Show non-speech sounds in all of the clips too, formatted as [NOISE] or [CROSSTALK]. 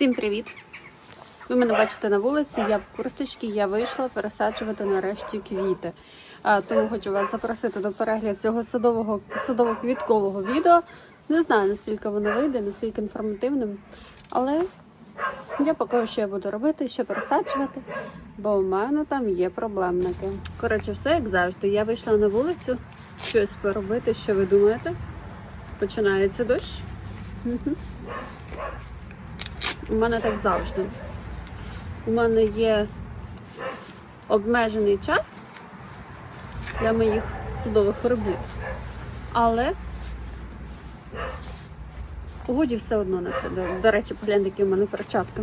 Всім привіт! Ви мене бачите на вулиці, я в курточці, я вийшла пересаджувати нарешті квіти. Тому хочу вас запросити до перегляду цього садового садово-квіткового відео. Не знаю, наскільки воно вийде, наскільки інформативним, але я поки що буду робити, що пересаджувати, бо у мене там є проблемники. Коротше, все як завжди. Я вийшла на вулицю щось поробити. Що ви думаєте? Починається дощ. У мене так завжди. У мене є обмежений час для моїх судових робіт. Але погоді все одно на це. До, речі, погляньте, які у мене перчатки.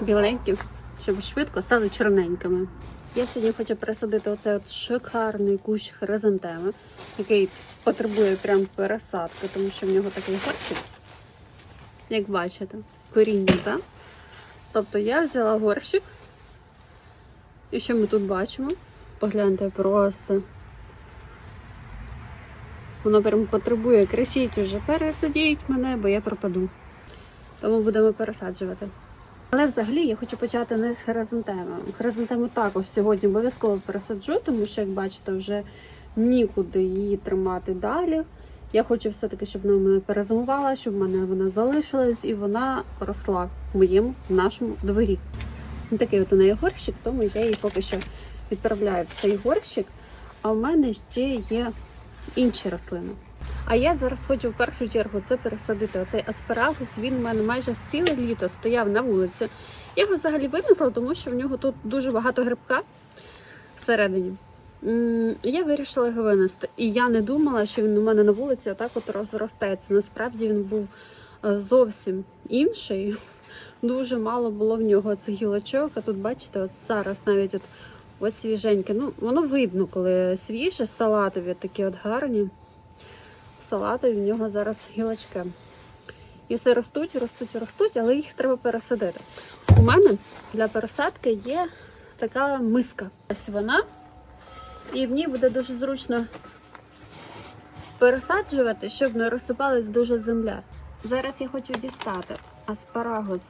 Біленькі, щоб швидко стали чорненькими. Я сьогодні хочу пересадити оцей от шикарний кущ хризантеми, який потребує прям пересадки, тому що в нього такий горщик як бачите, коріння, так? Тобто я взяла горщик. І що ми тут бачимо? Погляньте просто. Воно прям потребує, кричить уже, пересадіть мене, бо я пропаду. Тому будемо пересаджувати. Але взагалі я хочу почати не з хризантеми. Хризантему також сьогодні обов'язково пересаджу, тому що, як бачите, вже нікуди її тримати далі. Я хочу все-таки, щоб вона в мене перезимувала, щоб в мене вона залишилась і вона росла в моєму в нашому дворі. Такий от у неї горщик, тому я її поки що відправляю в цей горщик. А в мене ще є інші рослини. А я зараз хочу в першу чергу це пересадити. Оцей аспарагус, він у мене майже ціле літо стояв на вулиці. Я його взагалі винесла, тому що в нього тут дуже багато грибка всередині. Я вирішила його винести. І я не думала, що він у мене на вулиці отак от розростеться. Насправді він був е, зовсім інший. [LAUGHS] Дуже мало було в нього цих гілочок. А тут, бачите, от зараз навіть от ось свіженьке. Ну, воно видно, коли свіже, салатові такі от гарні. Салатові в нього зараз гілочки. І все ростуть, ростуть, ростуть, але їх треба пересадити. У мене для пересадки є така миска. Ось вона. І в ній буде дуже зручно пересаджувати, щоб не розсипалась дуже земля. Зараз я хочу дістати аспарагус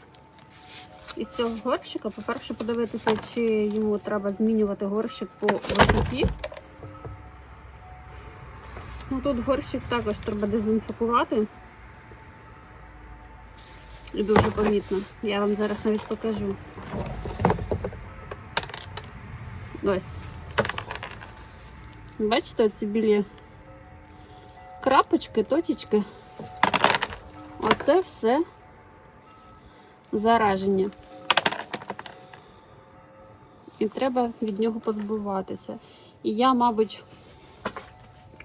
із цього горщика. По-перше, подивитися, чи йому треба змінювати горщик по висоті. Ну, Тут горщик також треба дезінфікувати. І дуже помітно. Я вам зараз навіть покажу. Ось. Бачите, ці білі крапочки, точечки. Оце все зараження. І треба від нього позбуватися. І я, мабуть,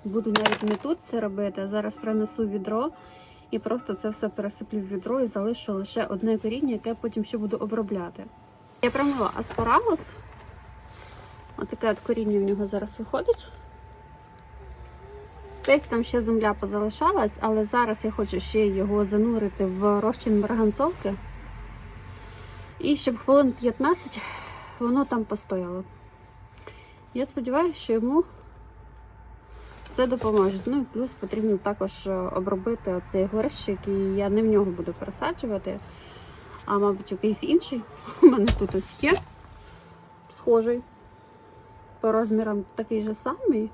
буду навіть не тут це робити, а зараз принесу відро і просто це все пересиплю в відро і залишу лише одне коріння, яке потім ще буду обробляти. Я промила аспарагус. Отаке от коріння в нього зараз виходить. Десь там ще земля позалишалась, але зараз я хочу ще його занурити в розчин марганцовки. І щоб хвилин 15 воно там постояло. Я сподіваюся, що йому це допоможе. Ну і плюс потрібно також е, обробити оцей горщик, і я не в нього буду пересаджувати, а мабуть якийсь інший. [LAUGHS] У мене тут ось є схожий. По розмірам такий же самий.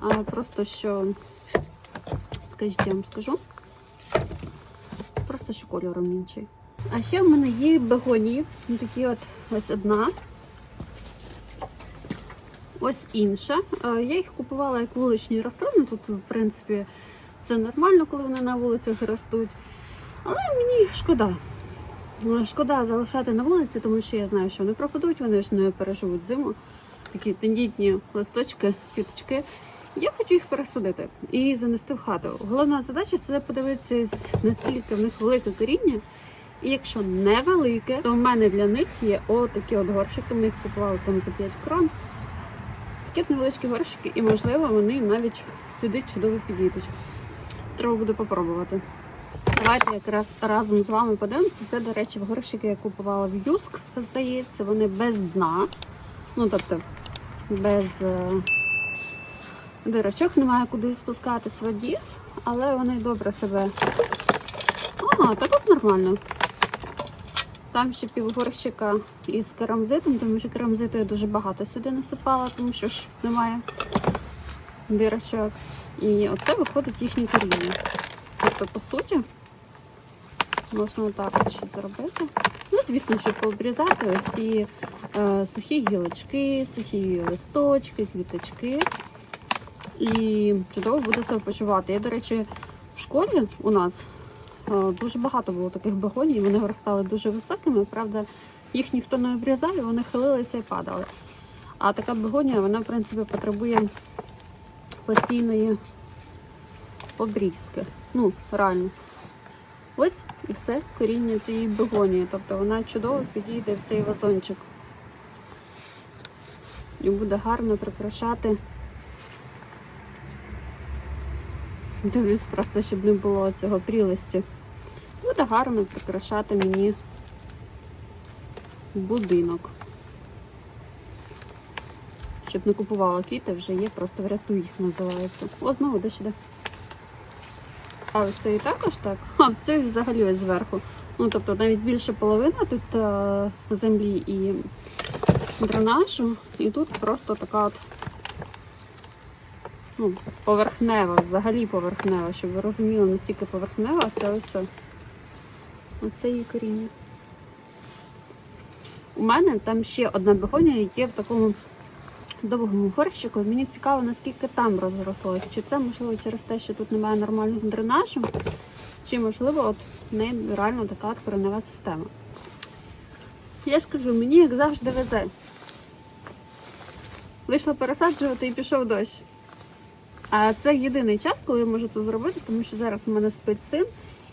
А просто що, скажіть, я вам скажу. Просто що кольором інший. А ще в мене є бегонії. Ну, Такі от ось одна. Ось інша. Я їх купувала як вуличні рослини. Тут, в принципі, це нормально, коли вони на вулицях ростуть. Але мені шкода. Шкода залишати на вулиці, тому що я знаю, що вони пропадуть, вони ж не переживуть зиму. Такі тендітні листочки, квіточки. Я хочу їх пересадити і занести в хату. Головна задача це подивитися, наскільки в них велике коріння. І якщо невелике, то в мене для них є отакі от горщики. Ми їх купували там за 5 крон. Такі невеличкі горщики, і можливо вони навіть сюди чудово підійдуть. Треба буде попробувати. Давайте якраз разом з вами подивимося. Це, до речі, в горщики я купувала в Юск, здається, вони без дна. Ну, тобто, без е, дирочок, немає куди спускатись в воді, але вони добре себе. А, та тут нормально. Там ще півгорщика із керамзитом, тому що керамзиту я дуже багато сюди насипала, тому що ж немає дирочок. І оце виходить їхнє коріння. Тобто, по суті, можна отак от ще зробити. Ну, звісно, щоб пообрізати оці е, сухі гілочки, сухі листочки, квіточки. І чудово буде себе почувати. Я, до речі, в школі у нас е, дуже багато було таких бегоній, вони виростали дуже високими. Правда, їх ніхто не обрізав, і вони хилилися і падали. А така бегонія, вона, в принципі, потребує постійної обрізки. Ну, реально. Ось і все коріння цієї бегонії. Тобто вона чудово підійде в цей вазончик. І буде гарно прикрашати. Дивлюсь просто, щоб не було цього прілості. Буде гарно прикрашати мені будинок. Щоб не купувала квіти, вже є, просто врятуй називається. О, знову де сюди. А оце і також так? А, це взагалі ось зверху. Ну, тобто навіть більше половина тут е, землі і дренажу, і тут просто така от ну, поверхнева, взагалі поверхнева, щоб ви розуміли, настільки поверхнева, це ось. Оце її коріння. У мене там ще одна бегонія є в такому довгому горщику. Мені цікаво, наскільки там розрослось. Чи це можливо через те, що тут немає нормального дренажу, чи можливо от в неї реально така от коренева система. Я ж кажу, мені як завжди везе. Вийшла пересаджувати і пішов дощ. А це єдиний час, коли я можу це зробити, тому що зараз у мене спить син.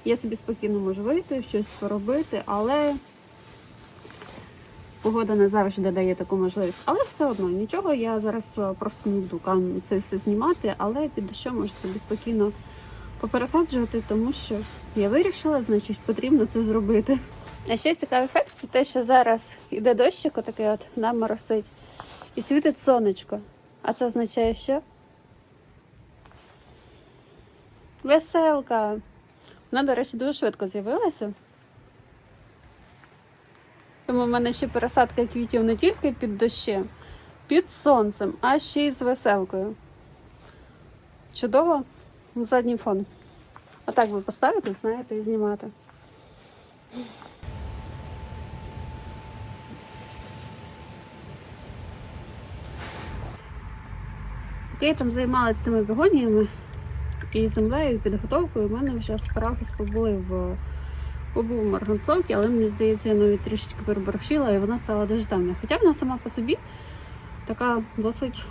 Я собі спокійно можу вийти, щось поробити, але погода не завжди дає таку можливість. Але все одно нічого, я зараз е, просто не буду це все знімати, але під дощом можу собі спокійно попересаджувати, тому що я вирішила, значить потрібно це зробити. А ще цікавий ефект це те, що зараз іде дощик, отакий от нам моросить, і світить сонечко. А це означає, що? Веселка. Вона, до речі, дуже швидко з'явилася. Тому в мене ще пересадка квітів не тільки під дощем, під сонцем, а ще й з веселкою. Чудово задній фон. Отак ви поставите, знаєте, і знімати. Поки я там займалася цими бегоніями і землею, і підготовкою, у мене вже спарагус побули в побув марганцовки, але мені здається, я навіть трішечки переборщила і вона стала дуже темна. Хоча вона сама по собі така досить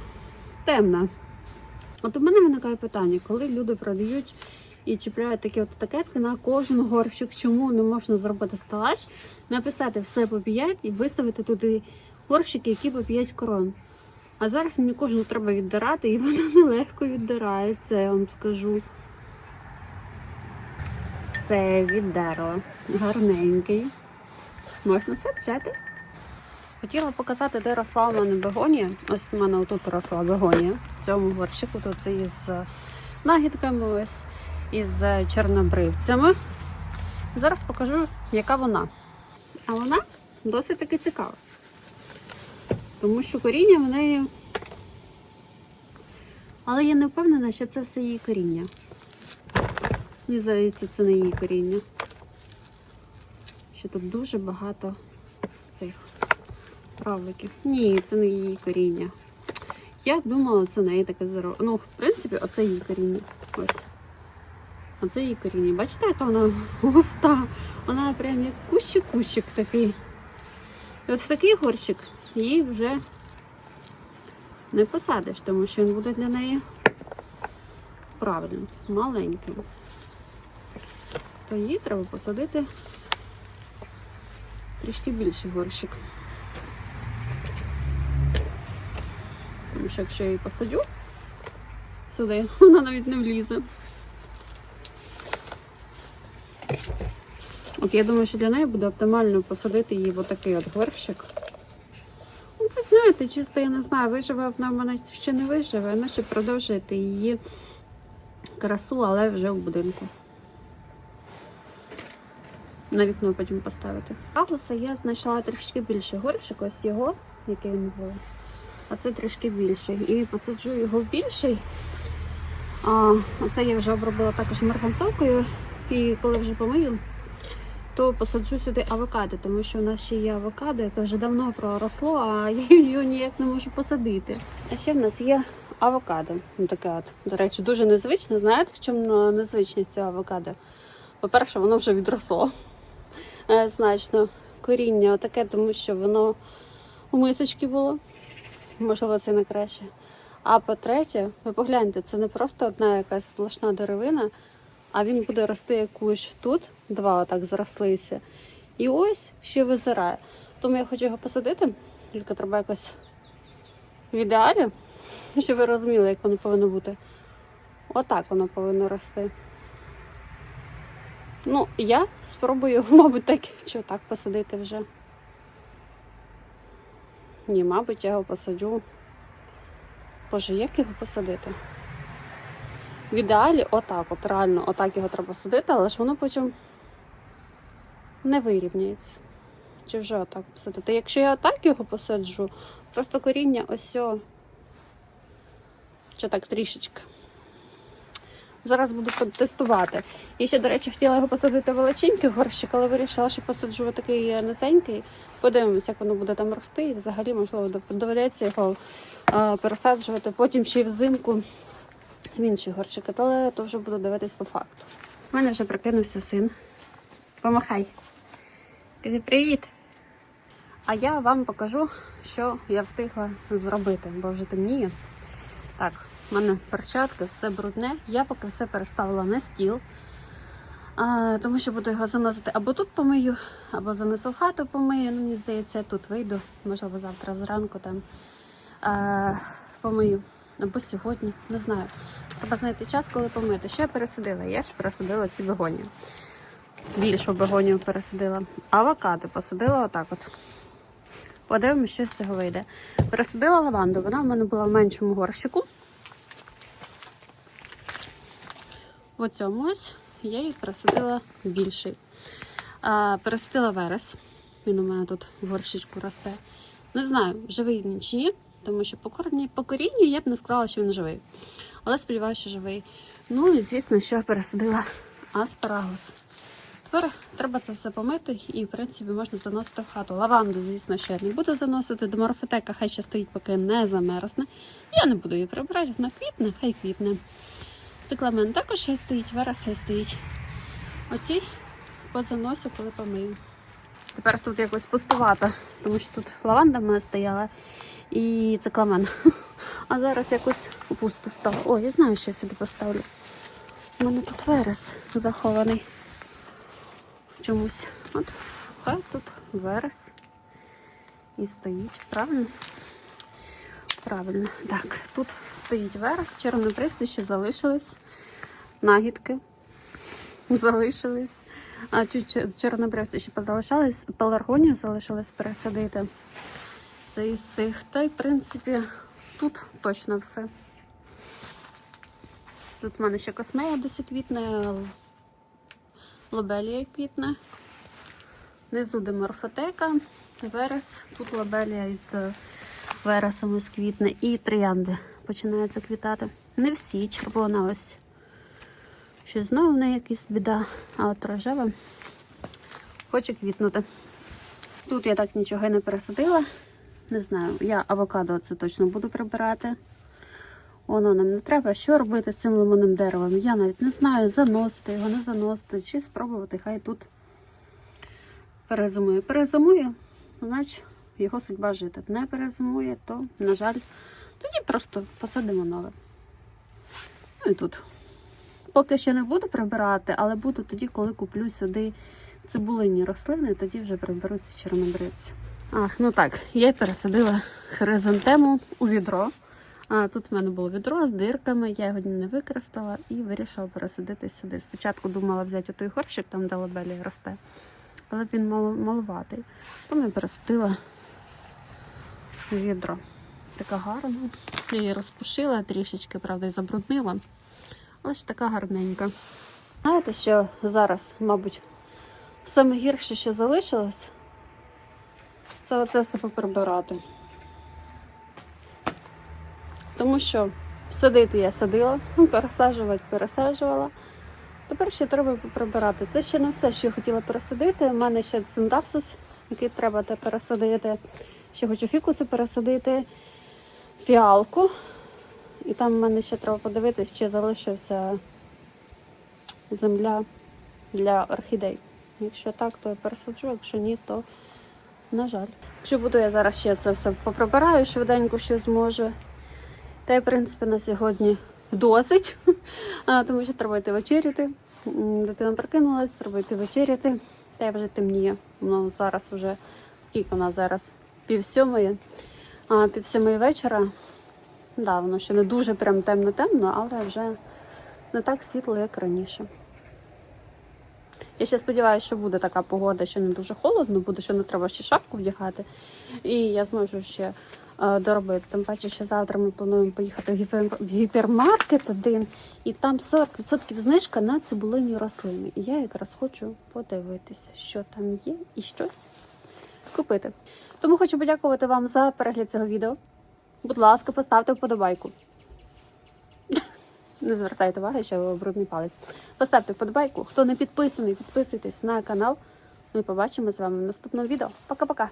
темна. От у мене виникає питання, коли люди продають і чіпляють такі от етикетки на кожен горщик, чому не можна зробити стелаж, написати все по 5 і виставити туди горщики, які по 5 корон. А зараз мені кожну треба віддирати, і вона [LAUGHS] нелегко віддирається, я вам скажу. Все, віддерла. Гарненький. Можна саджати. Хотіла показати, де росла у мене бегонія. Ось у мене отут росла бегонія. В цьому горщику тут із нагідками, ось із чорнобривцями. Зараз покажу, яка вона. А вона досить таки цікава. Тому що коріння в неї. Але я не впевнена, що це все її коріння. Мені здається, це не її коріння. Що тут дуже багато цих равликів. Ні, це не її коріння. Я думала, це неї таке здорове. Ну, в принципі, оце її коріння. Ось. Оце її коріння. Бачите, яка вона густа? Вона прям як кущик-кущик такий. І от в такий горщик її вже не посадиш, тому що він буде для неї правильним, маленьким. То її треба посадити трішки більший горщик. Тому що якщо я її посадю сюди, [LAUGHS] вона навіть не влізе. От я думаю, що для неї буде оптимально посадити її в отакий от горщик. Ну, це знаєте, чисто я не знаю, виживе вона в мене ще не виживе, вона ще продовжуєте її красу, але вже в будинку. на вікно потім поставити. Агуса я знайшла трішки більше горщик, ось його, який він був. А це трішки більший. І посаджу його в більший. А це я вже обробила також марганцовкою. І коли вже помию, то посаджу сюди авокадо, тому що у нас ще є авокадо, яке вже давно проросло, а я [LAUGHS] його ніяк не можу посадити. А ще в нас є авокадо. Ну, таке от, до речі, дуже незвичне. Знаєте, в чому незвичність цього авокадо? По-перше, воно вже відросло [LAUGHS] е, значно. Коріння таке, тому що воно у мисочці було. Можливо, це не краще. А по-третє, ви погляньте, це не просто одна якась сплошна деревина, а він буде рости якусь тут, два отак зрослися. І ось ще визирає. Тому я хочу його посадити, тільки треба якось в ідеалі, щоб ви розуміли, як воно повинно бути. Отак воно повинно рости. Ну, я спробую, [LAUGHS] мабуть, так чи так посадити вже. Ні, мабуть, я його посаджу. Боже, як його посадити? В ідеалі отак, от реально, отак його треба садити, але ж воно потім не вирівняється. Чи вже отак посадити? Якщо я отак його посаджу, просто коріння ось о, чи так трішечки. Зараз буду тестувати. Я ще, до речі, хотіла його посадити величенький горщик, але вирішила, що посаджу такий низенький. Подивимося, як воно буде там рости. І взагалі, можливо, доведеться його а, пересаджувати. Потім ще й взимку в інший горщик. Але то вже буду дивитись по факту. У мене вже прокинувся син. Помахай. Кажи привіт. А я вам покажу, що я встигла зробити, бо вже темніє. Так, у мене перчатки, все брудне. Я поки все переставила на стіл, а, тому що буду його заносити або тут помию, або занесу в хату помию. Ну, мені здається, я тут вийду, можливо, завтра зранку там а, помию. Або сьогодні, не знаю. Треба знайти час, коли помити. Що я пересадила? Я ж пересадила ці бегоні. Більшу бегонію пересадила. Авокадо посадила отак от. Подивимося, що з цього вийде. Пересадила лаванду. Вона в мене була в меншому горщику. В цьому ось я її пересадила більший. А, пересадила верес. Він у мене тут в горщичку росте. Не знаю, живий він чи ні, тому що по корінню, я б не сказала, що він живий. Але сподіваюся, що живий. Ну і звісно, що пересадила аспарагус. Тепер треба це все помити і, в принципі, можна заносити в хату. Лаванду, звісно, ще я не буду заносити. Деморфотека хай ще стоїть, поки не замерзне. Я не буду її прибирати, вона квітне, хай квітне. Цикламен також хай стоїть, верес хай стоїть. Оці по заносу, коли помию. Тепер тут якось пустувато, тому що тут лаванда в мене стояла і цикламен. [LAUGHS] А зараз якось пусто стало. О, я знаю, що я сюди поставлю. У мене тут верес захований чомусь. От, хай тут верес і стоїть. Правильно? Правильно. Так, тут стоїть верес, чорнобривці ще залишились, нагідки залишились. А чорнобривці ще позалишались, пеларгонію залишилось пересадити. Це із цих. Та й, в принципі, тут точно все. Тут в мене ще космея досі квітне, лобелія квітне. Внизу деморфотека, верес. Тут лобелія із вересом із квітне і троянди починаються квітати. Не всі, червона ось. Що знову в неї якась біда, а от рожева хоче квітнути. Тут я так нічого і не пересадила. Не знаю, я авокадо це точно буду прибирати. Воно нам не треба. Що робити з цим лимонним деревом? Я навіть не знаю, заносити його, не заносити, чи спробувати, хай тут перезимує. Перезимує, значить його судьба жити. Не перезимує, то, на жаль, тоді просто посадимо нове. Ну і тут. Поки ще не буду прибирати, але буду тоді, коли куплю сюди цибулинні рослини, тоді вже приберу ці чорнобривці. Ах, ну так, я пересадила хризантему у відро. А тут в мене було відро з дирками, я його не використала і вирішила пересадити сюди. Спочатку думала взяти той горщик, там де лабелія росте, але він мал, малуватий. Тому я пересадила відро. Така гарна. Я її розпушила трішечки, правда, і забруднила. Але ж така гарненька. Знаєте, що зараз, мабуть, Саме гірше, що залишилось, це оце все поприбирати. Тому що садити я садила, [LAUGHS] пересаджувати пересаджувала. Тепер ще треба прибирати. Це ще не все, що я хотіла пересадити. У мене ще синтапсис, який треба пересадити. Ще хочу фікуси пересадити, фіалку. І там в мене ще треба подивитись, чи залишився земля для орхідей. Якщо так, то я пересаджу, якщо ні, то на жаль. Якщо буду, я зараз ще це все поприбираю швиденько, що зможу. Та й, в принципі, на сьогодні досить, [LAUGHS] тому що треба йти вечеряти. Дитина прокинулась, треба йти вечеряти. Та й вже темніє. Ну, зараз вже скільки нас зараз? Пів сьомої. А, пів сьомої вечора. Да, воно ще не дуже прям темно-темно, але вже не так світло, як раніше. Я ще сподіваюся, що буде така погода, що не дуже холодно, буде, що не треба ще шапку вдягати. І я зможу ще е, доробити. Тим паче, що завтра ми плануємо поїхати в, гіпер... в гіпермаркет один, і там 40% знижка на цибулині рослини. І я якраз хочу подивитися, що там є і щось купити. Тому хочу подякувати вам за перегляд цього відео. Будь ласка, поставте вподобайку. Не звертайте уваги, що брудний палець. Поставте вподобайку. Хто не підписаний, підписуйтесь на канал. Ми побачимо з вами в наступному відео. Пока-пока!